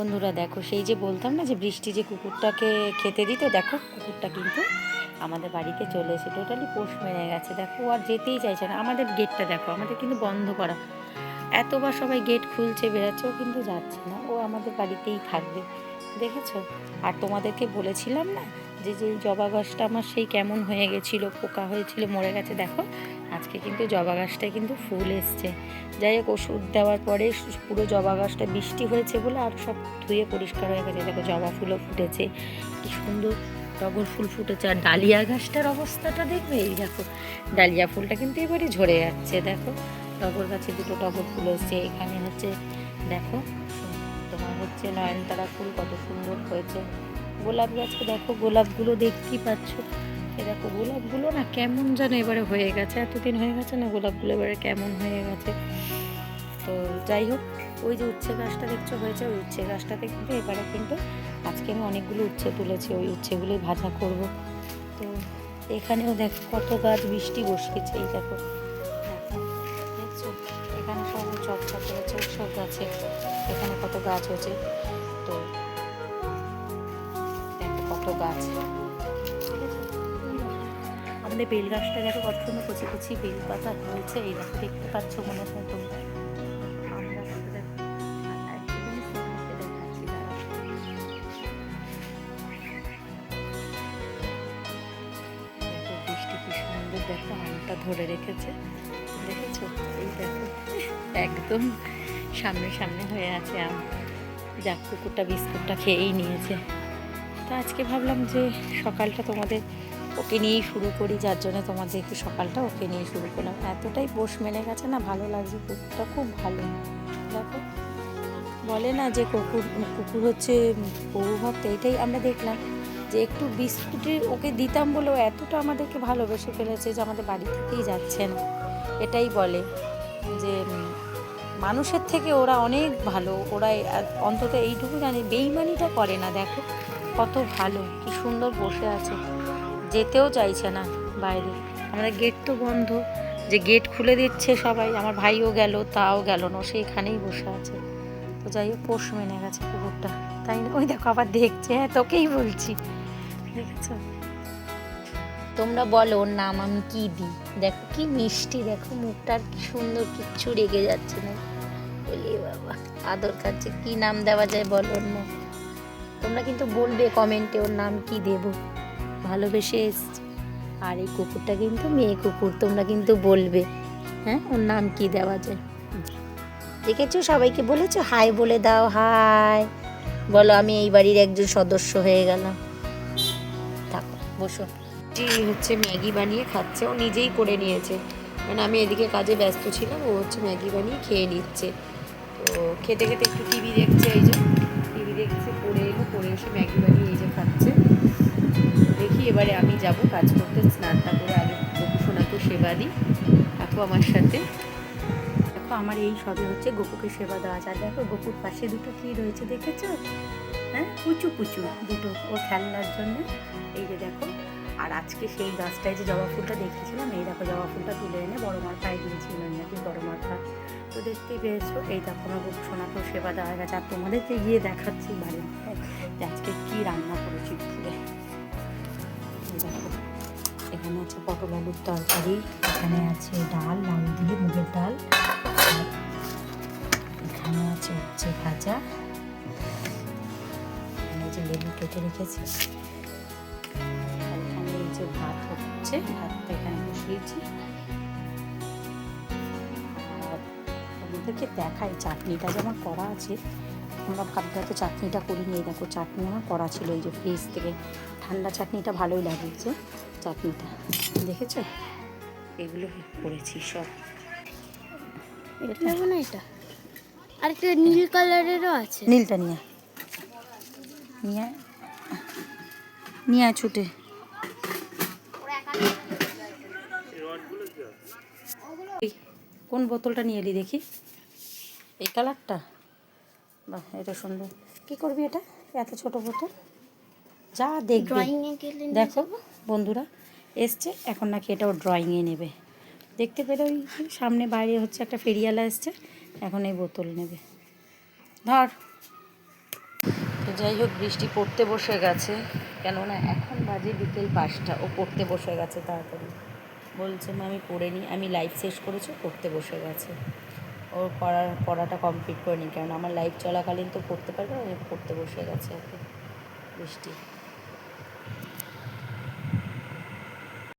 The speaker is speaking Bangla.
বন্ধুরা, দেখো, সেই যে বলতাম না যে বৃষ্টি যে কুকুরটাকে খেতে দিত, দেখো, কুকুরটা কিন্তু আমাদের বাড়িতে চলে এসে টোটালি পোষ মেরে গেছে। দেখো আর যেতেই চাইছে না। আমাদের গেটটা দেখো, আমাদের কিন্তু বন্ধ করা। এতবার সবাই গেট খুলছে বেড়াচ্ছে ও কিন্তু যাচ্ছে না। ও আমাদের বাড়িতেই থাকবে। দেখেছ? আর তোমাদেরকে বলেছিলাম না যে যে জবা গাছটা আমার সেই কেমন হয়ে গেছিল, পোকা হয়েছিল, মরে গেছে, দেখো আজকে কিন্তু জবা গাছটায় কিন্তু ফুল এসছে। যাই হোক, ওষুধ দেওয়ার পরে পুরো জবা গাছটা বৃষ্টি হয়েছে বলে আর সব ধুয়ে পরিষ্কার হয়ে গেছে। দেখো জবা ফুলও ফুটেছে। কি সুন্দর টগর ফুল ফুটেছে। আর ডালিয়া গাছটার অবস্থাটা দেখবে? এই দেখো, ডালিয়া ফুলটা কিন্তু এবারে ঝরে যাচ্ছে। দেখো, টগর গাছে দুটো টগর ফুল এসছে। এখানে হচ্ছে, দেখো, তোমার হচ্ছে নয়নতারা ফুল কত সুন্দর হয়েছে। গোলাপ গাছকে দেখো গোলাপগুলো দেখতেই পাচ্ছ। এ দেখো, গোলাপগুলো না কেমন যেন এবারে হয়ে গেছে। এতদিন হয়ে গেছে না গোলাপগুলো এবারে কেমন হয়ে গেছে। তো যাই হোক, ওই যে উচ্ছে গাছটা দেখছ হয়েছে, ওই উচ্ছে গাছটাতে কিন্তু এবারে কিন্তু আজকে আমি অনেকগুলো উচ্ছে তুলেছি, ওই উচ্ছেগুলোই ভাজা করব। তো এখানেও দেখ, কত গাছ বৃষ্টি বসিয়েছে এই দেখো। এখানে সব চর্চা করেছে সব গাছে, এখানে কত গাছ হয়েছে। তো কত গাছ। আমাদের বেল গাছটা দেখো কত সুন্দর কচি কচি বেল পাতা হয়েছে এই দেখো, দেখতে পাচ্ছ মনে হয় তোমরা। দেখো আমটা ধরে রেখেছে। দেখেছ? এই দেখো, একদম সামনে সামনে হয়ে আছে আম। যাক কুকুরটা বিস্কুটটা খেয়েই নিয়েছে। তো আজকে ভাবলাম যে সকালটা তোমাদের ওকে নিয়েই শুরু করি, যার জন্য তোমাদের একটু সকালটা ওকে নিয়ে শুরু করলাম। এতটাই পোষ মেনে গেছে না, ভালো লাগছে, কুকুরটা খুব ভালো। দেখো, বলে না যে কুকুর কুকুর হচ্ছে প্রভুভক্ত এটাই আমরা দেখলাম যে একটু বিস্কুটের ওকে দিতাম বলেও এতটা আমাদেরকে ভালোবেসে ফেলেছে যে আমাদের বাড়ি থেকেই যাচ্ছে না। এটাই বলে যে, মানুষের থেকে ওরা অনেক ভালো, ওরা অন্তত এইটুকু জানে, বেইমানিটা করে না, দেখো। কত ভালো, কি সুন্দর বসে আছে। যেতেও চাইছে না বাইরে। আমাদের গেট তো বন্ধ। যে গেট খুলে দিচ্ছে সবাই, আমার ভাইও গেল, তাও গেল না সে এখানেই বসে আছে। তো যাই হোক পোষ মেনে গেছে কুকুরটা তাই না? ওই দেখো, আবার দেখছে। হ্যাঁ তোকেই বলছি। তোমরা বলো ওর নাম, আমি কি দিই? দেখো, কি মিষ্টি। দেখো মুখটার কি সুন্দর, কিচ্ছু রেগে যাচ্ছে না। বলি বাবা, আদর কাছে কি নাম দেওয়া যায় বলো ওর তোমরা কিন্তু বলবে কমেন্টে ওর নাম কি দেব। ভালোবেসে এসছে। আর এই কুকুরটা কিন্তু মেয়ে কুকুর, তোমরা কিন্তু বলবে। হ্যাঁ ওর নাম কি দেওয়া যায়? দেখেছ? সবাইকে বলেছ? হাই বলে দাও, হাই। বলো, আমি এই বাড়ির একজন সদস্য হয়ে গেলাম। থাকো, বসো। হচ্ছে ম্যাগি বানিয়ে খাচ্ছে। ও নিজেই করে নিয়েছে। মানে আমি এদিকে কাজে ব্যস্ত ছিলাম, ও হচ্ছে ম্যাগি বানিয়ে খেয়ে নিচ্ছে। তো খেতে খেতে একটু টিভি দেখছে, এই যে। টিভি দেখছে পড়ে এলো পড়ে এসে ম্যাগি বানিয়ে এই যে খাচ্ছে। দেখি, এবারে আমি যাব কাজ করতে স্নানটা করে আগে গপু সোনাকে সেবা দিই। থাকো আমার সাথে। দেখো, আমার এই সবে হচ্ছে গপুকে সেবা দেওয়া আর দেখো, গপুর পাশে দুটো কি রয়েছে দেখেছ? হ্যাঁ পুচু পুচু দুটো ও খেলনার জন্য। এই যে দেখো, আর আজকে সেই গাছটায় যে জবা ফুলটা দেখেছিলাম এই দেখো জবা ফুলটা তুলে এনে বড় মার পায়ে দিয়েছিলাম নাকি বড় পায়ে তো দেখতেই পেয়েছ, এই দেখো আমার সোনাকেও সেবা দেওয়া গেছে। আর তোমাদেরকে গিয়ে দেখাচ্ছি বাড়ির যে আজকে কী রান্না করেছি এই দেখো। এখানে আছে পটল আলুর তরকারি, এখানে আছে ডাল, লাউ দিয়ে মুগের ডাল এখানে আছে উচ্ছে ভাজা। এখানে যে লেবু কেটে রেখেছি এখানে এই যে ভাত হচ্ছে, ভাতটা এখানে বসিয়েছি। আর তোমাদেরকে দেখাই, চাটনিটা যেমন করা আছে। আমরা ভাবতে হয়তো চাটনিটা করি নিয়ে দেখো চাটনি আমার করা ছিল এই যে ফ্রিজ থেকে। ঠান্ডা চাটনিটা ভালোই লাগিয়েছে চাটনিটা। দেখেছ? এগুলো করেছি সব। না এটা? আর একটা নীল কালারেরও আছে। নীলটা নিয়ে নিয়ে। নিয়ে ছুটে। কোন বোতলটা নিয়ে এলি দেখি? এই কালারটা? বাহ এটা সুন্দর। কি করবি এটা? এত ছোট বোতল? যা দেখবি। দেখো বন্ধুরা এসছে এখন নাকি এটাও ড্রয়িংয়ে নেবে। দেখতে পেলে ওই সামনে বাইরে হচ্ছে একটা ফেরিয়ালা এসছে এখন এই বোতল নেবে। ধর। তো যাই হোক বৃষ্টি পড়তে বসে গেছে কেননা এখন বাজে বিকেল পাঁচটা। ও পড়তে বসে গেছে তাড়াতাড়ি। বলছে মা আমি পড়ে নিই আমি লাইভ শেষ করেছি পড়তে বসে গেছে। ওর পড়ার, পড়াটা কমপ্লিট করে নিই। কারণ আমার লাইফ চলাকালীন তো পড়তে পারবে পড়তে বসে গেছে আর কি। বৃষ্টি।